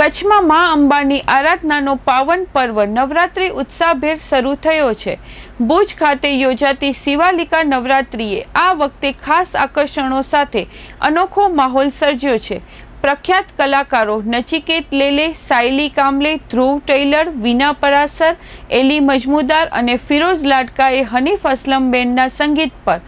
કચ્છમાં મા અંબાની આરાધનાનો પાવન પર્વ નવરાત્રિ ઉત્સાહભેર શરૂ થયો છે. ભુજ ખાતે યોજાતી શિવાલિકા નવરાત્રિએ આ વખતે ખાસ આકર્ષણો સાથે અનોખો માહોલ સર્જ્યો છે. પ્રખ્યાત કલાકારો નચિકેત લેલે, સાયલી કામલે, ધ્રુવ ટેલર, વિના પરાસર, એલી મજમુદાર અને ફિરોઝ લાડકાએ હનીફ અસલમબેનના સંગીત પર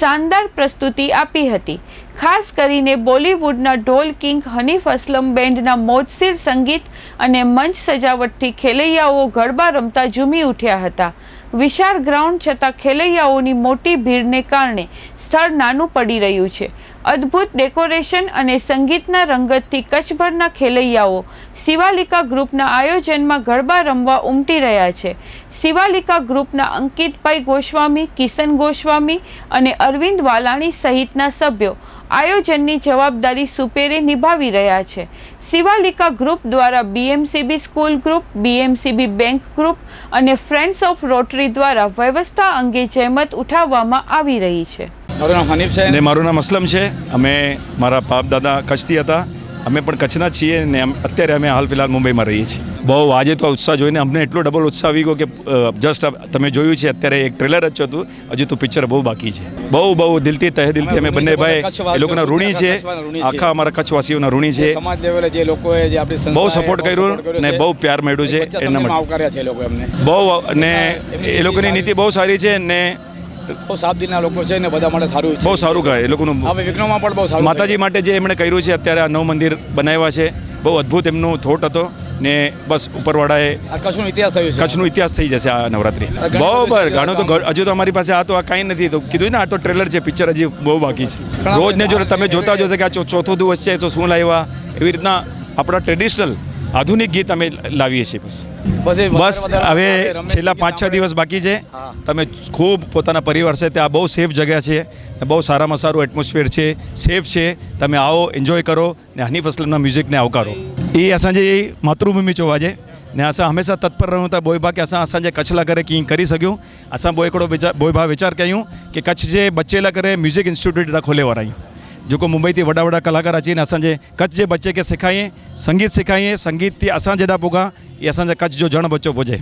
શાનદાર પ્રસ્તુતિ આપી હતી. ખાસ કરીને બોલિવૂડના ઢોલ કિંગ હનીફ અસલમ બેન્ડના મોજસીર સંગીત અને મંચ સજાવટથી ખેલૈયાઓ ગરબા રમતા ઝૂમી ઉઠ્યા હતા. વિશાળ ગ્રાઉન્ડ છતાં ખેલૈયાઓની મોટી ભીડને કારણે સ્થળ નાનું પડી રહ્યું છે. અદ્ભુત ડેકોરેશન અને સંગીતના રંગતથી કચ્છભરના ખેલૈયાઓ શિવાલિકા ગ્રુપના આયોજનમાં ગરબા રમવા ઉમટી રહ્યા છે. શિવાલિકા ગ્રુપના અંકિતભાઈ ગોસ્વામી, કિશન ગોસ્વામી અને અરવિંદ વાલાણી સહિતના સભ્યો આયોજનની જવાબદારી સુપેરે નિભાવી રહ્યા છે. શિવાલિકા ગ્રુપ દ્વારા BMCB school group, BMCB bank group અને ફ્રેન્ડ્સ ઓફ રોટરી દ્વારા વ્યવસ્થા અંગે જહેમત ઉઠાવવામાં આવી રહી છે. મારું નામ હનીફ છે. ને મારું નામ અસલમ છે. અમે મારા બાપ દાદા કચ્છથી હતા. અમે પણ કચ્છના છીએ ને અત્યારે અમે હાલ ફિલહાલ મુંબઈમાં રહીએ છીએ. બહુ આજે તો ઉત્સાહ જોઈને અમને એટલો ડબલ ઉત્સાહ આવી ગયો કે જસ્ટ તમે જોયું છે અત્યારે એક ટ્રેલર જ હતું. હજુ તો પિક્ચર બહુ બાકી છે. બહુ બહુ દિલથી તહે દિલથી અમે બંને ભાઈ એ લોકોના ઋણી છે આખા અમારા કચ્છવાસીઓના ઋણી છે સમાજ લેવલે જે લોકોએ જે આપણી બહુ સપોર્ટ કર્યું ને બહુ પ્યાર મળ્યું છે એના માટે. આવકાર્યા છે લોકો એમને બહુ ને એ લોકોની નીતિ બહુ સારી છે ને બહુ સાત દિનના લોકો છે ને બધા માટે સારું બહુ સારું કહે એ લોકોનું હવે વિઘ્નોમાં પણ બહુ સારું માતાજી માટે જે એમણે કર્યું છે અત્યારે આ નવ મંદિર બનાવ્યા છે બહુ અદ્ભુત એમનું થોટ હતો ને બસ ઉપરવાળાએ કચ્છનો ઇતિહાસ થયો છે. કચ્છનો ઇતિહાસ થઈ જશે આ નવરાત્રી. બરાબર ઘણો તો હજુ તો અમારી પાસે આ તો આ કાંઈ નથી. તો કીધું ને આ તો ટ્રેલર છે પિક્ચર હજી બહુ બાકી છે. રોજ ને જો તમે જોતા જોશે કે આ ચોથો દિવસ છે તો શું લાવ્યા? એવી રીતના આપણા ટ્રેડિશનલ આધુનિક ગીત અમે લાવીએ છીએ બસ. બસ હવે છેલ્લા પાંચ છ દિવસ બાકી છે. તમે ખૂબ પોતાના પરિવાર છે ત્યાં બહુ સેફ જગ્યા છે બહુ સારામાં સારું એટમોસ્ફિયર છે સેફ છે. તમે આવો એન્જોય કરો ને હની ફસલમના મ્યુઝિકને આવકારો. એ અસાંજી માતૃભૂમિ જોવા છે ને असां हमेशह तत्पर रहूं था बोई भाउ खे असां असांजे कच्छ लाइ करे कीअं करी सघूं असां पोइ हिकिड़ो वीचार बोई भाउ वीचार कयूं की कच्छ जे बचे जेको मुंबई थी वॾा वॾा कलाकार अची ने असांजे कच्छ जे बचे खे सेखारियईं संगीत सेखारियईं संगीत थी असां जेॾा पुॻा इहे असांजे कच्छ जो जण बचो पुॼे